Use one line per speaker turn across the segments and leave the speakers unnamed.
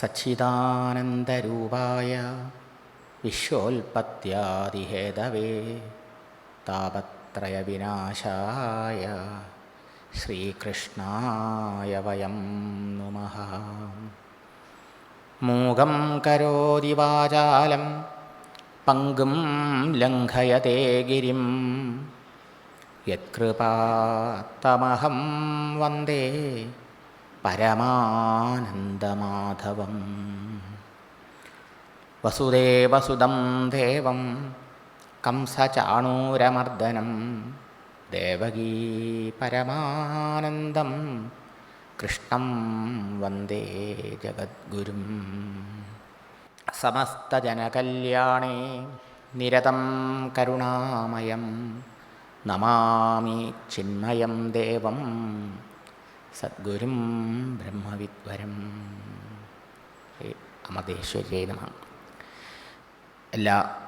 സച്ചിദാനന്ദരൂപായ വിശ്വോൽപത്യാദിഹേതവേ താപത്രയവിനാശായ ശ്രീകൃഷ്ണായ വയം നുമഃ. മൂകം കരോതി വാചാലം പങ്കും ലംഘയത്തെ ഗിരിം. യത്കൃപാത്തമഹം വന്ദേ പരമാനന്ദമാധവം. വസുദേവസുതം ദേവം കംസചാണൂരമർദ്ദനം. ദേവകീ പരമാനന്ദം കൃഷ്ണം വന്ദേ ജഗദ്ഗുരും. സമസ്തജനകല്യാണേ നിരതം കരുണാമയം. നമാമി ചിന്മയം ദേവം സദ്ഗുരും ബ്രഹ്മവിദ്വരം. ശ്രീ നമ. എല്ലാ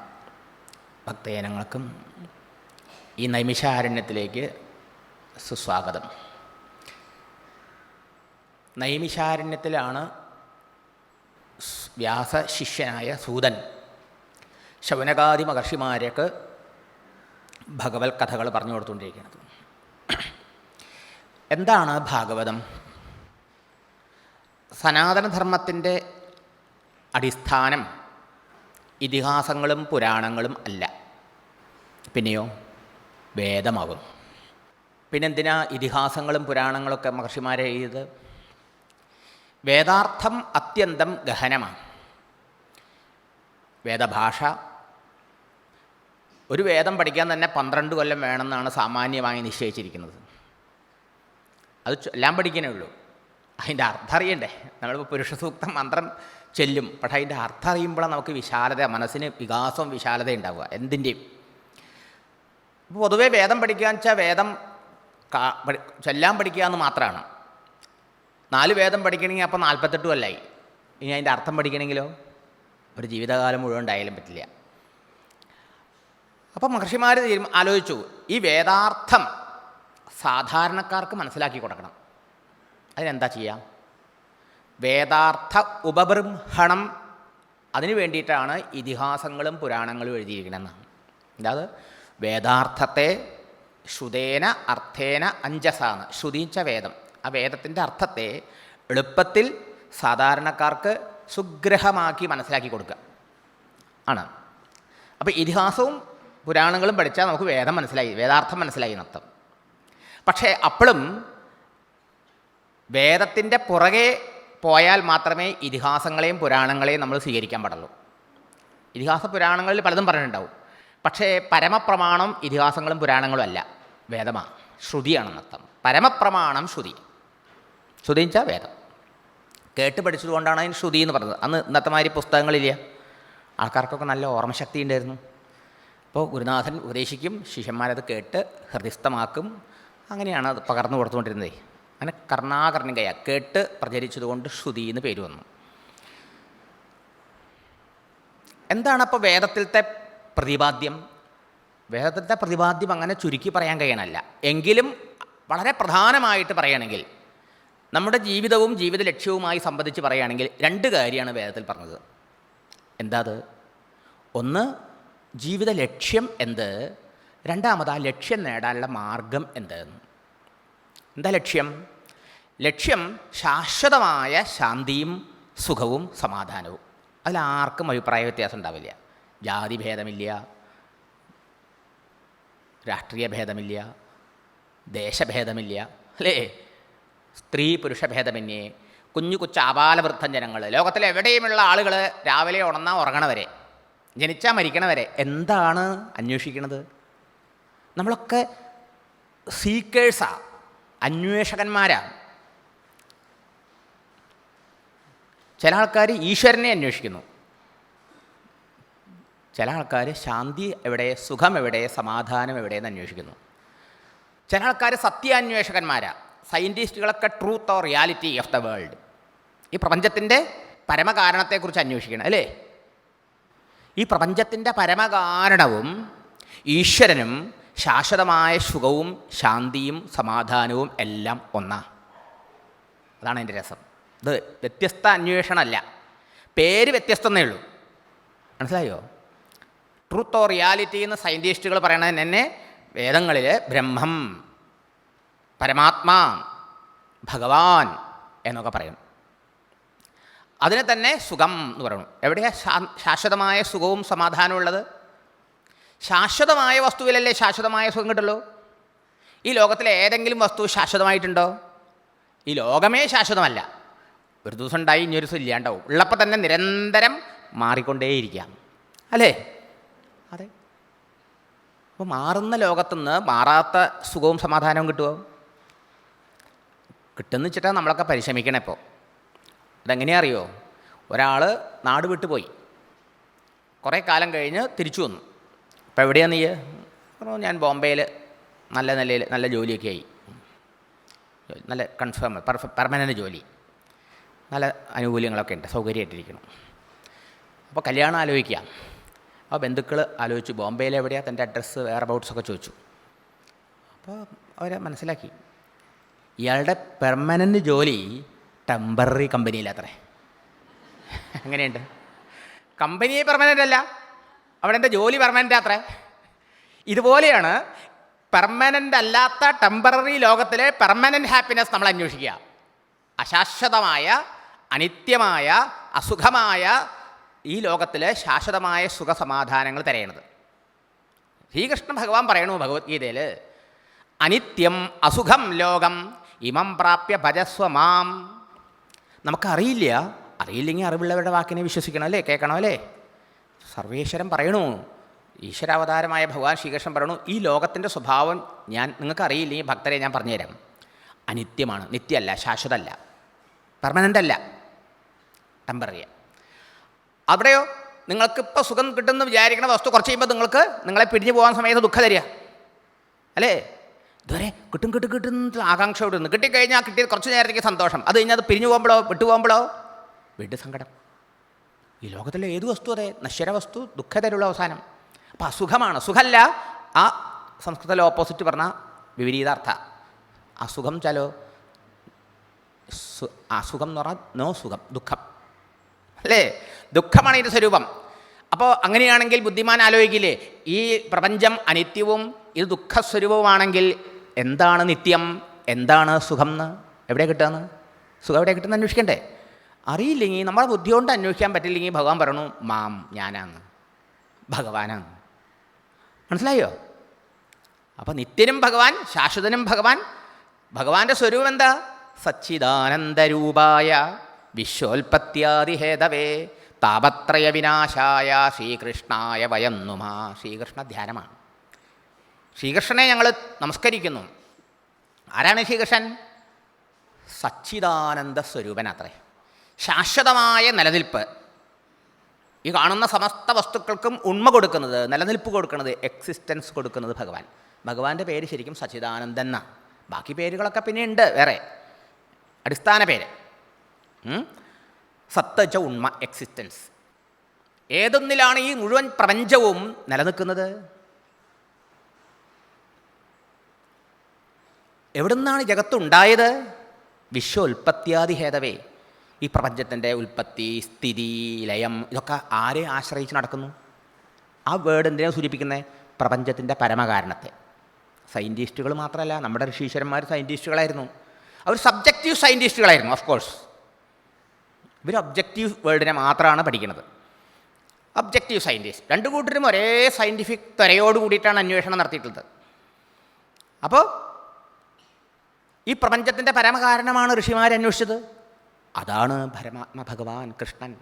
ഭക്തജനങ്ങൾക്കും ഈ നൈമിഷാരണ്യത്തിലേക്ക് സുസ്വാഗതം. നൈമിഷാരണ്യത്തിലാണ് വ്യാസ ശിഷ്യനായ സൂതൻ ശൗനകാദി മഹർഷിമാരേക്ക് ഭഗവത് കഥകൾ പറഞ്ഞു കൊടുത്തുകൊണ്ടിരിക്കുന്നത്. എന്താണ് ഭാഗവതം? സനാതനധർമ്മത്തിന്റെ അടിസ്ഥാനം ഇതിഹാസങ്ങളും പുരാണങ്ങളും അല്ല. പിന്നെയോ വേദമാകും. പിന്നെന്തിനാ ഇതിഹാസങ്ങളും പുരാണങ്ങളൊക്കെ മഹർഷിമാരെ എഴുതിയത്? വേദാർത്ഥം അത്യന്തം ഗഹനമാണ്. വേദഭാഷ. ഒരു വേദം പഠിക്കാൻ തന്നെ പന്ത്രണ്ട് കൊല്ലം വേണമെന്നാണ് സാമാന്യമായി നിശ്ചയിച്ചിരിക്കുന്നത്. അത് എല്ലാം പഠിക്കാനേ ഉള്ളൂ. അതിന്റെ അർത്ഥം അറിയണ്ടേ? നമ്മളിപ്പോൾ പുരുഷ സൂക്തം മന്ത്രം ചെല്ലും. പക്ഷേ അതിന്റെ അർത്ഥം അറിയുമ്പോഴാണ് നമുക്ക് വിശാലത മനസ്സിന് വികാസവും വിശാലത ഉണ്ടാവുക. എന്തിന്റെയും. ഇപ്പോൾ പൊതുവേ വേദം പഠിക്കുക വെച്ചാൽ വേദം ചൊല്ലാൻ പഠിക്കുക എന്ന് മാത്രമാണ് നാല് വേദം പഠിക്കണമെങ്കിൽ അപ്പോൾ നാൽപ്പത്തെട്ട് കൊല്ലായി. ഇനി അതിന്റെ അർത്ഥം പഠിക്കണമെങ്കിലോ ഒരു ജീവിതകാലം മുഴുവൻ ഉണ്ടായാലും പറ്റില്ല. അപ്പം മഹർഷിമാർ ആലോചിച്ചു. ഈ വേദാർത്ഥം സാധാരണക്കാർക്ക് മനസ്സിലാക്കി കൊടുക്കണം. അതിനെന്താ ചെയ്യാം? വേദാർത്ഥ ഉപബൃംഹണം അതിനു വേണ്ടിയിട്ടാണ് ഇതിഹാസങ്ങളും പുരാണങ്ങളും എഴുതിയിരിക്കണമെന്നാണ് അതായത് വേദാർത്ഥത്തെ ശ്രുതേന അർത്ഥേന അഞ്ചസാന്ന്. ശ്രുതിച്ച വേദം. ആ വേദത്തിന്റെ അർത്ഥത്തെ എളുപ്പത്തിൽ സാധാരണക്കാർക്ക് സുഗ്രഹമാക്കി മനസ്സിലാക്കി കൊടുക്കുക ആണ്. അപ്പോൾ ഇതിഹാസവും പുരാണങ്ങളും പഠിച്ചാൽ നമുക്ക് വേദം മനസ്സിലായി വേദാർത്ഥം മനസ്സിലായി എന്നർത്ഥം പക്ഷേ അപ്പോഴും വേദത്തിന്റെ പുറകെ പോയാൽ മാത്രമേ ഇതിഹാസങ്ങളെയും പുരാണങ്ങളെയും നമ്മൾ സ്വീകരിക്കാൻ പാടുള്ളൂ. ഇതിഹാസ പുരാണങ്ങളിൽ പലതും പറഞ്ഞിട്ടുണ്ടാവും. പക്ഷേ പരമപ്രമാണം ഇതിഹാസങ്ങളും പുരാണങ്ങളും അല്ല. വേദമാണ് ശ്രുതിയാണെന്നർത്ഥം പരമപ്രമാണം ശ്രുതി. ശ്രുതി വെച്ചാൽ വേദം. കേട്ട് പഠിച്ചതുകൊണ്ടാണ് അതിന് ശ്രുതി എന്ന് പറഞ്ഞത്. അന്ന് ഇന്നത്തെ മാതിരി പുസ്തകങ്ങളില്ല. ആൾക്കാർക്കൊക്കെ നല്ല ഓർമ്മശക്തി ഉണ്ടായിരുന്നു. അപ്പോൾ ഗുരുനാഥൻ ഉപദേശിക്കും ശിഷ്യന്മാരത് കേട്ട് ഹൃദയസ്ഥമാക്കും. അങ്ങനെയാണ് അത് പകർന്നു കൊടുത്തുകൊണ്ടിരുന്നത്. അങ്ങനെ കർണാകർണികയ കേട്ട് പ്രചരിച്ചതുകൊണ്ട് ശ്രുതി എന്ന് പേര് വന്നു. എന്താണ് അപ്പോൾ വേദത്തിലത്തെ പ്രതിപാദ്യം? വേദത്തിലത്തെ പ്രതിപാദ്യം അങ്ങനെ ചുരുക്കി പറയാൻ കഴിയണമല്ല എങ്കിലും വളരെ പ്രധാനമായിട്ട് പറയുകയാണെങ്കിൽ നമ്മുടെ ജീവിതവും ജീവിത ലക്ഷ്യവുമായി സംബന്ധിച്ച് പറയുകയാണെങ്കിൽ രണ്ട് കാര്യമാണ് വേദത്തിൽ പറഞ്ഞത്. എന്താ അത്? ഒന്ന് ജീവിത ലക്ഷ്യം എന്ത്? രണ്ടാമത് ആ ലക്ഷ്യം നേടാനുള്ള മാർഗം എന്തെന്ന്? എന്താ ലക്ഷ്യം? ലക്ഷ്യം ശാശ്വതമായ ശാന്തിയും സുഖവും സമാധാനവും. അതിലാർക്കും അഭിപ്രായ വ്യത്യാസം ഉണ്ടാവില്ല. ജാതി ഭേദമില്ല. രാഷ്ട്രീയ ഭേദമില്ല. ദേശഭേദമില്ല അല്ലേ? സ്ത്രീ പുരുഷ ഭേദമന്യേ. കുഞ്ഞു കൊച്ചു അപാലവൃദ്ധം ജനങ്ങൾ ലോകത്തിലെവിടെയുമുള്ള ആളുകൾ രാവിലെ ഉണർന്നാൽ ഉറങ്ങണവരെ. ജനിച്ചാൽ മരിക്കണവരെ. എന്താണ് അന്വേഷിക്കണത്? നമ്മളൊക്കെ സീക്കേഴ്സാ അന്വേഷകന്മാരാണ് ചില ആൾക്കാർ ഈശ്വരനെ അന്വേഷിക്കുന്നു. ചില ആൾക്കാർ ശാന്തി എവിടെ സുഖം എവിടെ സമാധാനം എവിടെയെന്ന് അന്വേഷിക്കുന്നു. ചില ആൾക്കാർ സത്യാന്വേഷകന്മാരാ സയന്റിസ്റ്റുകളൊക്കെ truth or reality of the world ഈ പ്രപഞ്ചത്തിന്റെ പരമകാരണത്തെക്കുറിച്ച് അന്വേഷിക്കണം അല്ലേ? ഈ പ്രപഞ്ചത്തിന്റെ പരമകാരണവും ഈശ്വരനും ശാശ്വതമായ സുഖവും ശാന്തിയും സമാധാനവും എല്ലാം ഒന്നാ. അതാണ് എന്റെ രസം. ഇത് വ്യത്യസ്ത അന്വേഷണമല്ല. പേര് വ്യത്യസ്തമേ ഉള്ളൂ. മനസ്സിലായോ? ട്രൂത്ത് ഓർ റിയാലിറ്റി എന്ന് സയന്റിസ്റ്റുകൾ പറയണത് തന്നെ വേദങ്ങളിൽ ബ്രഹ്മം പരമാത്മാ ഭഗവാൻ എന്നൊക്കെ പറയും. അതിനെ തന്നെ സുഖം എന്ന് പറയണം. എവിടെയാണ് ശാശ്വതമായ സുഖവും സമാധാനവും ഉള്ളത്? ശാശ്വതമായ വസ്തുവിലല്ലേ ശാശ്വതമായ സുഖം കിട്ടുള്ളൂ? ഈ ലോകത്തിലെ ഏതെങ്കിലും വസ്തു ശാശ്വതമായിട്ടുണ്ടോ? ഈ ലോകമേ ശാശ്വതമല്ല. ഒരു ദിവസം ഉണ്ടായി ഇനി ഒരു ദിവസം ഇല്ലാണ്ടാവും. ഉള്ളപ്പോൾ തന്നെ നിരന്തരം മാറിക്കൊണ്ടേയിരിക്കാം അല്ലേ? അതെ. അപ്പോൾ മാറുന്ന ലോകത്തുനിന്ന് മാറാത്ത സുഖവും സമാധാനവും കിട്ടുമോ കിട്ടുമെന്ന് വെച്ചിട്ടാണ് നമ്മളൊക്കെ പരിശ്രമിക്കണേ ഇപ്പോൾ അതെങ്ങനെയാ അറിയോ? ഒരാൾ നാട് വിട്ടുപോയി. കുറേ കാലം കഴിഞ്ഞ് തിരിച്ചു വന്നു. അപ്പോൾ എവിടെയാണ് നീ? പറഞ്ഞു ഞാൻ ബോംബെയിൽ നല്ല നിലയിൽ നല്ല ജോലിയൊക്കെ ആയി. നല്ല കൺഫേം പെർഫ പെർമനന്റ് ജോലി. നല്ല ആനുകൂല്യങ്ങളൊക്കെ ഉണ്ട് സൗകര്യമായിട്ടിരിക്കണം അപ്പോൾ കല്യാണം ആലോചിക്കുക അപ്പോൾ ബന്ധുക്കൾ ആലോചിച്ചു ബോംബെയിൽ എവിടെയാണ് തന്റെ അഡ്രസ്സ് വേറെ ബൗട്ട്സൊക്കെ ചോദിച്ചു. അപ്പോൾ അവരെ മനസ്സിലാക്കി. ഇയാളുടെ പെർമനന്റ് ജോലി ടെമ്പററി കമ്പനിയിലത്രേ അങ്ങനെയുണ്ട് കമ്പനി പെർമനന്റ് അല്ല. അവിടെ എന്റെ ജോലി പെർമനന്റ് അത്രേ ഇതുപോലെയാണ് പെർമനന്റ് അല്ലാത്ത ടെമ്പററി ലോകത്തിലെ പെർമനന്റ് ഹാപ്പിനെസ് നമ്മൾ അന്വേഷിക്കുക. അശാശ്വതമായ അനിത്യമായ അസുഖമായ ഈ ലോകത്തിലെ ശാശ്വതമായ സുഖസമാധാനങ്ങൾ തിരയണത്. ശ്രീകൃഷ്ണ ഭഗവാൻ പറയണു ഭഗവത്ഗീതയിൽ അനിത്യം അസുഖം ലോകം ഇമം പ്രാപ്യ ഭജസ്വ മാം. നമുക്കറിയില്ല. അറിയില്ലെങ്കിൽ അറിവുള്ളവരുടെ വാക്കിനെ വിശ്വസിക്കണം അല്ലേ? കേൾക്കണം അല്ലേ? സർവേശ്വരൻ പറയണു. ഈശ്വരാവതാരമായ ഭഗവാൻ ശ്രീകൃഷ്ണൻ പറയണു ഈ ലോകത്തിന്റെ സ്വഭാവം ഞാൻ നിങ്ങൾക്കറിയില്ല ഈ ഭക്തരെ ഞാൻ പറഞ്ഞുതരാം. അനിത്യമാണ്. നിത്യമല്ല ശാശ്വതമല്ല പെർമനന്റ് അല്ല. ടെമ്പററി അവിടെയോ? നിങ്ങൾക്കിപ്പോൾ സുഖം കിട്ടുന്ന വിചാരിക്കുന്ന വസ്തു കുറച്ച് കഴിയുമ്പോൾ നിങ്ങൾക്ക് നിങ്ങളെ പിരിഞ്ഞു പോകാൻ സമയത്ത് ദുഃഖം തരിക. അല്ലേ? ഇതുവരെ കിട്ടും കിട്ടും കിട്ടും ആകാംക്ഷയോട് കിട്ടിക്കഴിഞ്ഞാൽ കിട്ടിയത് കുറച്ച് നേരത്തേക്ക് സന്തോഷം. അത് കഴിഞ്ഞാൽ അത് പിരിഞ്ഞു പോകുമ്പോഴോ വിട്ടു പോകുമ്പോഴോ? വീട്ടു സങ്കടം. ഈ ലോകത്തിലെ ഏത് വസ്തു അതെ? നശ്വര വസ്തു ദുഃഖതരുള്ള അവസാനം. അപ്പം അസുഖമാണ്. സുഖമല്ല ആ സംസ്കൃതത്തിലെ ഓപ്പോസിറ്റ് പറഞ്ഞ വിപരീതാർത്ഥ. അസുഖം ചാലോ? അസുഖം എന്ന് പറഞ്ഞാൽ നോ സുഖം ദുഃഖം. അല്ലേ? ദുഃഖമാണ് ഇതിന്റെ സ്വരൂപം. അപ്പോൾ അങ്ങനെയാണെങ്കിൽ ബുദ്ധിമാൻ ആലോചിക്കില്ലേ? ഈ പ്രപഞ്ചം അനിത്യവും ഇത് ദുഃഖസ്വരൂപമാണെങ്കിൽ എന്താണ് നിത്യം? എന്താണ് സുഖം എന്ന്? എവിടെ കിട്ടുകയെന്ന് സുഖം എവിടെ കിട്ടുന്ന അന്വേഷിക്കണ്ടേ? അറിയില്ലെങ്കിൽ നമ്മളെ ബുദ്ധി കൊണ്ട് അന്വേഷിക്കാൻ പറ്റില്ലെങ്കിൽ ഭഗവാൻ പറയണു മാം ഞാനാന്ന് ഭഗവാനാണ്. മനസ്സിലായോ? അപ്പോൾ നിത്യനും ഭഗവാൻ ശാശ്വതനും ഭഗവാൻ ഭഗവാന്റെ സ്വരൂപം എന്താ? സച്ചിദാനന്ദരൂപായ വിശ്വോൽപത്യാദിഹേതവേ താപത്രയ വിനാശായ ശ്രീകൃഷ്ണായ വയന്നുമാ. ശ്രീകൃഷ്ണ ധ്യാനമാണ്. ശ്രീകൃഷ്ണനെ ഞങ്ങൾ നമസ്കരിക്കുന്നു. ആരാണ് ശ്രീകൃഷ്ണൻ? സച്ചിദാനന്ദ സ്വരൂപനത്രേ ശാശ്വതമായ നിലനിൽപ്പ്. ഈ കാണുന്ന സമസ്ത വസ്തുക്കൾക്കും ഉണ്മ കൊടുക്കുന്നത് നിലനിൽപ്പ് കൊടുക്കുന്നത് എക്സിസ്റ്റൻസ് കൊടുക്കുന്നത് ഭഗവാൻ. ഭഗവാന്റെ പേര് ശരിക്കും സച്ചിദാനന്ദൻ എന്നാ. ബാക്കി പേരുകളൊക്കെ പിന്നെ ഉണ്ട് വേറെ. അടിസ്ഥാന പേര്. സത്തജ ഉണ്മ എക്സിസ്റ്റൻസ് ഏതൊന്നിലാണ് ഈ മുഴുവൻ പ്രപഞ്ചവും നിലനിൽക്കുന്നത്? എവിടുന്നാണ് ജഗത്തുണ്ടായത് വിശ്വോൽപത്യാദി ഹേതവേ ഈ പ്രപഞ്ചത്തിന്റെ ഉൽപ്പത്തി സ്ഥിതി ലയം ഇതൊക്കെ ആരെ ആശ്രയിച്ച് നടക്കുന്നു? ആ വേർഡ് എന്തിനാണ് സൂചിപ്പിക്കുന്നത് പ്രപഞ്ചത്തിന്റെ പരമകാരണത്തെ. സയന്റിസ്റ്റുകൾ മാത്രമല്ല നമ്മുടെ ഋഷീശ്വരന്മാർ സയന്റിസ്റ്റുകളായിരുന്നു അവർ സബ്ജക്റ്റീവ് സയന്റിസ്റ്റുകളായിരുന്നു ഓഫ് കോഴ്സ് ഇവർ ഒബ്ജക്റ്റീവ് വേൾഡിനെ മാത്രമാണ് പഠിക്കുന്നത്. ഒബ്ജക്റ്റീവ് സയന്റിസ്റ്റ് രണ്ടു കൂട്ടരും ഒരേ സയന്റിഫിക് ത്വരയോട് കൂടിയിട്ടാണ് അന്വേഷണം നടത്തിയിട്ടുള്ളത്. അപ്പോൾ ഈ പ്രപഞ്ചത്തിന്റെ പരമകാരണമാണ് ഋഷിമാർ അന്വേഷിച്ചത്. അതാണ് പരമാത്മ ഭഗവാൻ കൃഷ്ണൻ.